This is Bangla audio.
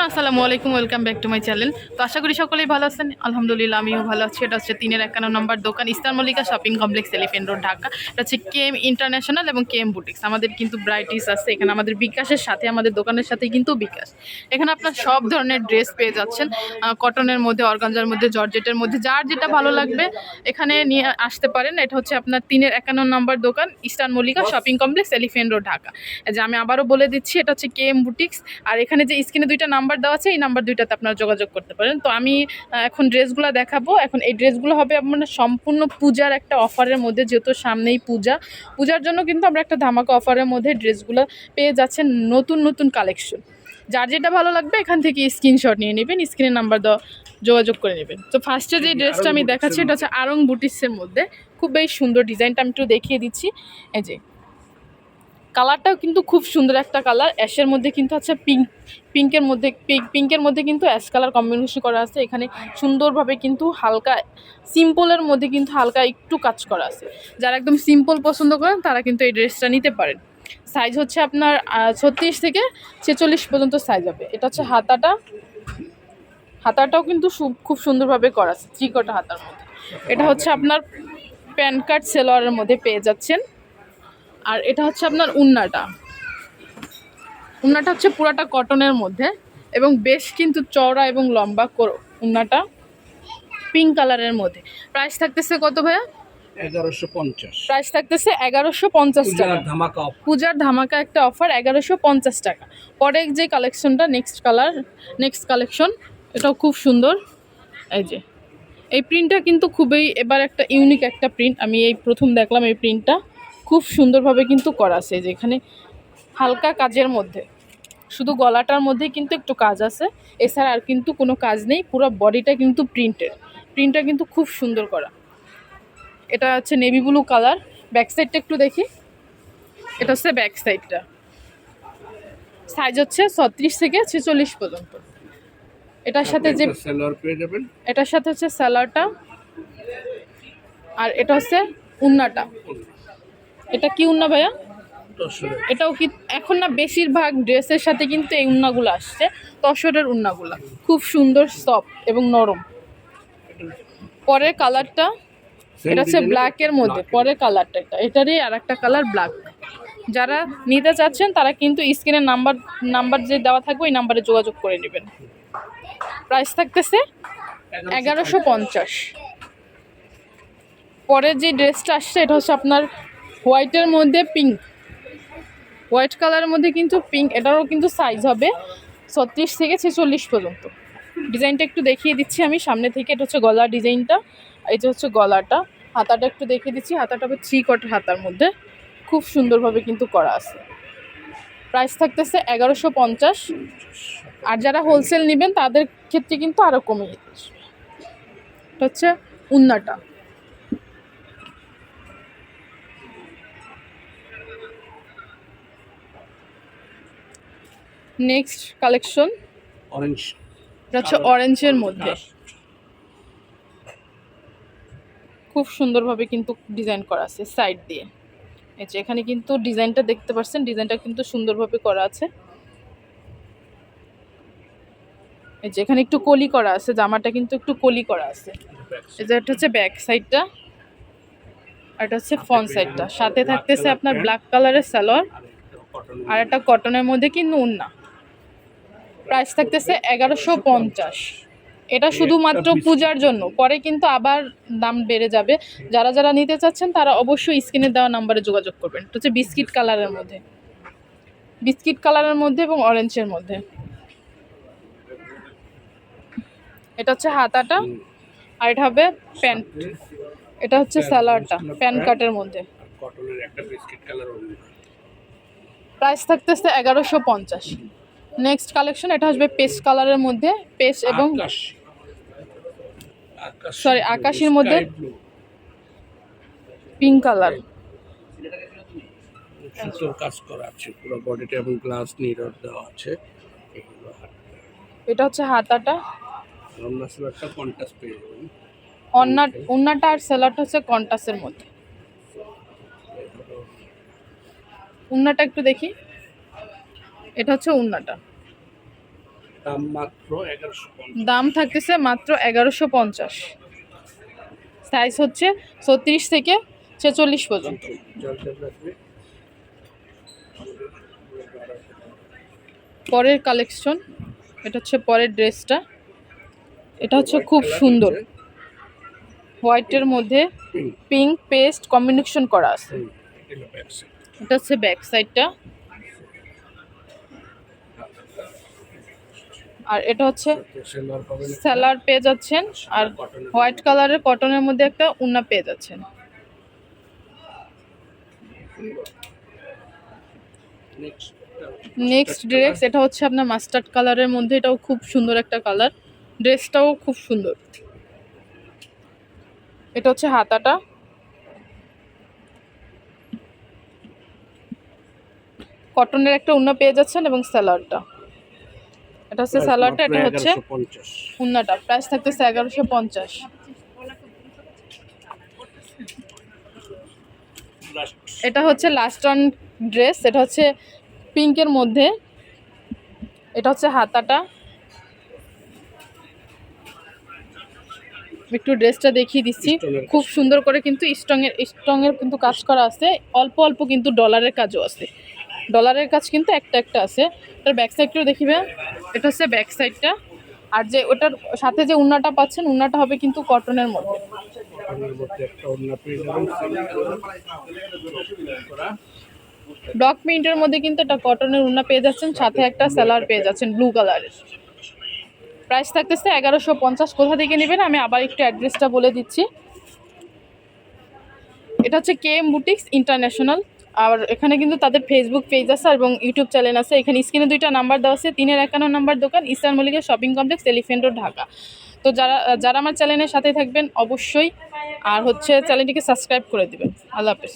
এভরিওয়ান আসসালামু আলাইকুম welcome back to my channel তো আশা করি সকলেই ভালো আছেন। আলহামদুলিল্লাহ, আমিও ভালো আছি। এটা হচ্ছে তিনের একান্ন নম্বর দোকান ইস্তার Mallika shopping complex Elephant Road Dhaka. এটা হচ্ছে কেএম ইন্টারন্যাশনাল এবং কেএম বুটিক্স আমাদের কিন্তু ব্রাইটিস আছে। এখানে আমাদের বিকাশের সাথে, আমাদের দোকানের সাথে কিন্তু বিকাশ। এখানে আপনার সব ধরনের ড্রেস পেয়ে যাচ্ছেন। কটনের মধ্যে অর্গানজার মধ্যে জর্জেটের মধ্যে, যার যেটা ভালো লাগবে, এখানে নিয়ে আসতে পারেন। এটা হচ্ছে আপনার তিনের একান্ন নম্বর দোকান, Eastern Mallika shopping complex Elephant Road Dhaka. যে আমি আবারও বলে দিচ্ছি, এটা হচ্ছে কেএম বুটিক্স আর এখানে যে স্ক্রিনে দুইটা নাম্বার দেওয়া আছে এই নাম্বার দুইটাতে আপনারা যোগাযোগ করতে পারেন। তো আমি এখন ড্রেসগুলো দেখাবো। এখন এই ড্রেসগুলো হবে আপনার সম্পূর্ণ পূজার একটা অফারের মধ্যে যেহেতু সামনেই পূজা। পূজার জন্য কিন্তু আমরা একটা ধামাকা অফারের মধ্যে ড্রেসগুলো পেয়ে যাচ্ছেন নতুন নতুন কালেকশন। যার যেটা ভালো লাগবে এখান থেকে স্ক্রিনশট নিয়ে নেবেন স্ক্রিনের নাম্বার দেওয়া যোগাযোগ করে নেবেন। তো ফার্স্টে যে ড্রেসটা আমি দেখাচ্ছি এটা হচ্ছে আরং বুটিক্সের মধ্যে। খুব বেশ সুন্দর ডিজাইনটা আমি একটু দেখিয়ে দিচ্ছি। এই যে কালারটাও কিন্তু খুব সুন্দর একটা কালার। অ্যাশের মধ্যে কিন্তু আছে পিঙ্ক, পিঙ্কের মধ্যে পিঙ্কের মধ্যে কিন্তু অ্যাশ কালার কম্বিনেশন করা আছে। এখানে সুন্দরভাবে কিন্তু হালকা, সিম্পলের মধ্যে কিন্তু হালকা একটু কাজ করা আছে। যারা একদম সিম্পল পছন্দ করেন, তারা কিন্তু এই ড্রেসটা নিতে পারেন। সাইজ হচ্ছে আপনার ছত্রিশ থেকে ছেচল্লিশ পর্যন্ত সাইজ হবে। এটা হচ্ছে হাতাটা। হাতাটাও কিন্তু খুব সুন্দরভাবে করা আছে ত্রিকটা হাতার মধ্যে। এটা হচ্ছে আপনার প্যান কার্ড সেলোয়ারের মধ্যে পেয়ে যাচ্ছেন। আর এটা হচ্ছে আপনার উন্নাটা। উন্নাটা হচ্ছে পুরাটা কটনের মধ্যে এবং বেশ কিন্তু চওড়া এবং লম্বা উন্নাটা পিঙ্ক কালারের মধ্যে। প্রাইস থাকতেছে কত ভাইয়া? এগারোশো পঞ্চাশ। প্রাইস থাকতেছে এগারোশো পঞ্চাশ টাকা। ধামাকা পূজার ধামাকা একটা অফার এগারোশো পঞ্চাশ টাকা। পরে যে কালেকশনটা নেক্সট কালার নেক্সট কালেকশন এটাও খুব সুন্দর। এই যে এই প্রিন্টটা কিন্তু খুবই এবার একটা ইউনিক একটা প্রিন্ট আমি এই প্রথম দেখলাম এই প্রিন্টটা খুব সুন্দরভাবে কিন্তু করা আছে এই যে এখানে হালকা কাজের মধ্যে। শুধু গলাটার মধ্যে কিন্তু একটু কাজ আছে এছাড়া আর কিন্তু কোনো কাজ নেই পুরো বডিটা কিন্তু প্রিন্টের প্রিন্টটা কিন্তু খুব সুন্দর করা। এটা হচ্ছে নেভি ব্লু কালার। ব্যাক সাইডটা একটু দেখি। এটা হচ্ছে ব্যাক সাইডটা। সাইজ হচ্ছে ছত্রিশ থেকে ছেচল্লিশ পর্যন্ত। এটার সাথে যে এটার সাথে হচ্ছে স্যালাডটা আর এটা হচ্ছে উন্নাটা। এটা কি উন্না ভাইয়া? এটাও কি এখন না বেশিরভাগ ড্রেসের সাথে কিন্তু এই উন্নাগুলো আসছে। তসরের উন্নাগুলো। খুব সুন্দর সফট এবং নরম। পরের কালারটা এটা হচ্ছে ব্ল্যাকের মধ্যে। পরের কালারটা এটা। এটারই আর একটা কালার ব্ল্যাক যারা নিতে চাচ্ছেন তারা কিন্তু স্ক্রিনের নাম্বার নাম্বার যে দেওয়া থাকবে ওই নাম্বারে যোগাযোগ করে নেবেন। প্রাইস থাকতেছে এগারোশো পঞ্চাশ। পরের যে ড্রেসটা আসছে এটা হচ্ছে আপনার হোয়াইটের মধ্যে পিঙ্ক। হোয়াইট কালারের মধ্যে কিন্তু পিঙ্ক, এটারও কিন্তু সাইজ হবে ছত্রিশ থেকে ছেচল্লিশ পর্যন্ত। ডিজাইনটা একটু দেখিয়ে দিচ্ছি আমি, সামনে থেকে এটা হচ্ছে গলার ডিজাইনটা এটা হচ্ছে গলাটা। হাতাটা একটু দেখিয়ে দিচ্ছি, হাতাটা হবে থ্রি কট হাতার মধ্যে। খুব সুন্দরভাবে কিন্তু করা আছে। প্রাইস থাকতেছে এগারোশো পঞ্চাশ। আর যারা হোলসেল নেবেন, তাদের ক্ষেত্রে কিন্তু আরও কমে। এটা হচ্ছে উন্নাটা। নেক্সট কালেকশন অরেঞ্জ এটা হচ্ছে অরেঞ্জের মধ্যে। খুব সুন্দরভাবে কিন্তু ডিজাইন করা আছে সাইড দিয়ে। যে এখানে কিন্তু ডিজাইনটা দেখতে পাচ্ছেন ডিজাইনটা কিন্তু সুন্দরভাবে করা আছে। এই যে এখানে একটু কলি করা আছে জামাটা কিন্তু একটু কলি করা আছে। এই যে এটা হচ্ছে ব্যাক সাইডটা আর এটা হচ্ছে ফ্রন্ট সাইডটা সাথে থাকতেছে আপনার ব্ল্যাক কালারের সালোয়ার আর একটা কটনের মধ্যে কিন্তু উন্না। প্রাইস থাকতেছে এগারোশো পঞ্চাশ। এটা শুধুমাত্র পূজার জন্য। পরে কিন্তু আবার দাম বেড়ে যাবে। যারা যারা নিতে চাচ্ছেন তারা অবশ্যই স্ক্রিনে দেওয়া নাম্বারে যোগাযোগ করবেন। এটা হচ্ছে বিস্কিট কালারের মধ্যে। বিস্কিট কালারের মধ্যে এবং অরেঞ্জের মধ্যে। এটা হচ্ছে হাতাটা আর এটা হবে প্যান্ট। এটা হচ্ছে স্যালাডটা প্যান কাটের মধ্যে। প্রাইস থাকতেছে এগারোশো পঞ্চাশ। নেক্সট কালেকশন এটা আসবে পেস্ট কালারের মধ্যে পেস্ট এবং আকাশ। আকাশের মধ্যে পিঙ্ক কালার সুন্দর কাজ করা আছে পুরো বডিটা এবং গ্লাস মিরর দেওয়া আছে। এগুলো এটা হচ্ছে হাতাটা। কন্টাস পেয়ে যাবেন। আর সেলারটা হচ্ছে কন্টাসের মধ্যে। একটু দেখি। এটা হচ্ছে উন্নাটা। দাম থাকতেছে মাত্র এগারোশো পঞ্চাশ। সাইজ হচ্ছে ছত্রিশ থেকে ছেচল্লিশ পর্যন্ত। পরের কালেকশন এটা হচ্ছে পরের ড্রেসটা। এটা হচ্ছে খুব সুন্দর। হোয়াইটের মধ্যে পিঙ্ক পেস্ট কম্বিনেশন করা আছে। এটা হচ্ছে ব্যাক সাইডটা আর এটা হচ্ছে স্যালার পেয়ে যাচ্ছেন আর হোয়াইট কালারের কটনের মধ্যে একটা উন্না পেয়ে যাচ্ছেন। নেক্সট নেক্সট ড্রেস এটা হচ্ছে আপনার মাস্টার্ড কালারের মধ্যে এটাও খুব সুন্দর একটা কালার ড্রেসটাও খুব সুন্দর। এটা হচ্ছে হাতাটা। কটনের একটা উন্না পেয়ে যাচ্ছেন এবং স্যালাডটা এটা হচ্ছে স্যালাডটা এটা হচ্ছে উন্নাটা। প্রাইস থাকতেছে এগারোশো পঞ্চাশ। এটা হচ্ছে লাস্ট অন ড্রেস এটা হচ্ছে পিঙ্কের মধ্যে। এটা হচ্ছে হাতাটা। একটু ড্রেসটা দেখিয়ে দিচ্ছি। খুব সুন্দর করে কিন্তু স্ট্রংয়ের স্ট্রংয়ের কিন্তু কাজ করা আছে। অল্প অল্প কিন্তু ডলারের কাজও আছে। ডলারের কাজ কিন্তু একটা একটা আছে। এটার ব্যাক সাইডটাও দেখিবে এটা হচ্ছে ব্যাক সাইডটা আর যে ওটার সাথে যে উন্নাটা পাচ্ছেন উন্নাটা হবে কিন্তু কটনের মধ্যে। ব্লক প্রিন্টের মধ্যে কিন্তু একটা কটনের উন্না পেয়ে যাচ্ছেন সাথে একটা স্যালার পেয়ে যাচ্ছেন ব্লু কালারের প্রাইস থাকতেছে এগারোশো পঞ্চাশ। কোথা থেকে নেবেন? আমি আবার একটু অ্যাড্রেসটা বলে দিচ্ছি। এটা হচ্ছে কে এম বুটিক্স ইন্টারন্যাশনাল আর এখানে কিন্তু তাদের ফেসবুক পেজ আছে এবং ইউটিউব চ্যানেল আছে। এখানে স্ক্রিনে দুইটা নাম্বার দেওয়া আছে, তিনের একান্ন নাম্বার দোকান, ইসলাম মল্লিকের shopping complex Elephant Road Dhaka. তো যারা যারা আমার চ্যানেলের সাথে থাকবেন অবশ্যই, আর হচ্ছে চ্যানেলটিকে সাবস্ক্রাইব করে দেবেন। আল্লাহ হাফেজ।